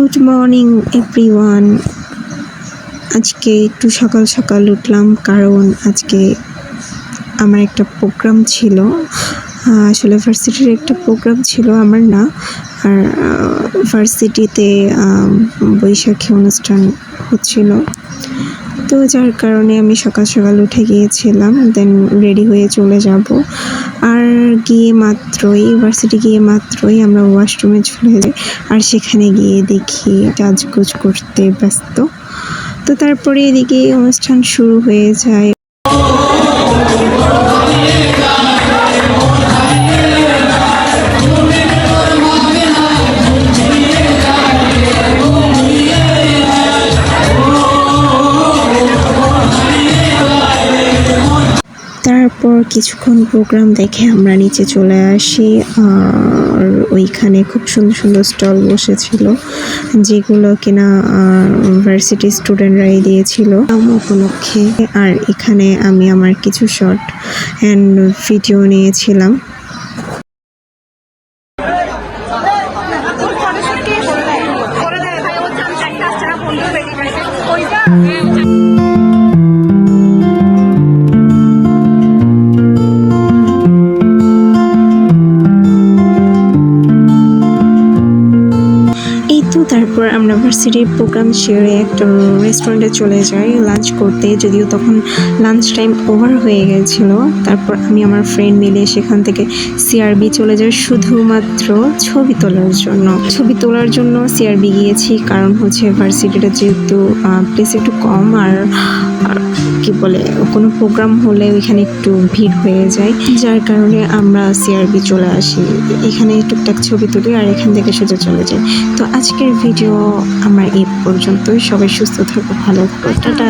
Good morning everyone আজকে একটু সকাল সকাল উঠলাম, কারণ আজকে আমার একটা প্রোগ্রাম ছিল। আসলে ভার্সিটির একটা প্রোগ্রাম ছিল আমার না। আর ভার্সিটিতে বৈশাখী অনুষ্ঠান হচ্ছিল। তো যার কারণে আমি সকাল সকাল উঠে গিয়েছিলাম দেন রেডি হয়ে চলে যাব। আর গিয়ে মাত্রই ইউনিভার্সিটি গিয়ে মাত্রই আমরা ওয়াশরুমে চলে যাই। আর সেখানে গিয়ে দেখি কাজগুজ করতে ব্যস্ত। তো তারপরে এদিকে অনুষ্ঠান শুরু হয়ে যায়। তারপর কিছুক্ষণ প্রোগ্রাম দেখে আমরা নিচে চলে আসি, আর ওইখানে খুব সুন্দর সুন্দর স্টল বসেছিল, যেগুলো কিনা ভার্সিটি স্টুডেন্টরাই দিয়েছিল উপলক্ষে আর এখানে আমি আমার কিছু শর্ট অ্যান্ড ভিডিও নিয়েছিলাম। তো তারপর আমরা ভার্সিটির প্রোগ্রাম সেরে একটা রেস্টুরেন্টে চলে যাই লাঞ্চ করতে। যদিও তখন লাঞ্চ টাইম ওভার হয়ে গেছিল। তারপর আমি আমার ফ্রেন্ড মিলে সেখান থেকে সিআরবি চলে যাই শুধুমাত্র ছবি তোলার জন্য। ছবি তোলার জন্য সিআরবি গিয়েছি, কারণ হচ্ছে ভার্সিটিটা যেহেতু প্লেস একটু কম। আর বলে, কোনো প্রোগ্রাম হলে ওইখানে একটু ভিড় হয়ে যায়। যার কারণে আমরা সিআরবি চলে আসি। এখানে টুকটাক ছবি তুলি আর এখান থেকে সোজা চলে যাই। তো আজকের ভিডিও আমরা এই পর্যন্তই। সবাই সুস্থ থাকো, ভালো থাকো। টাটা।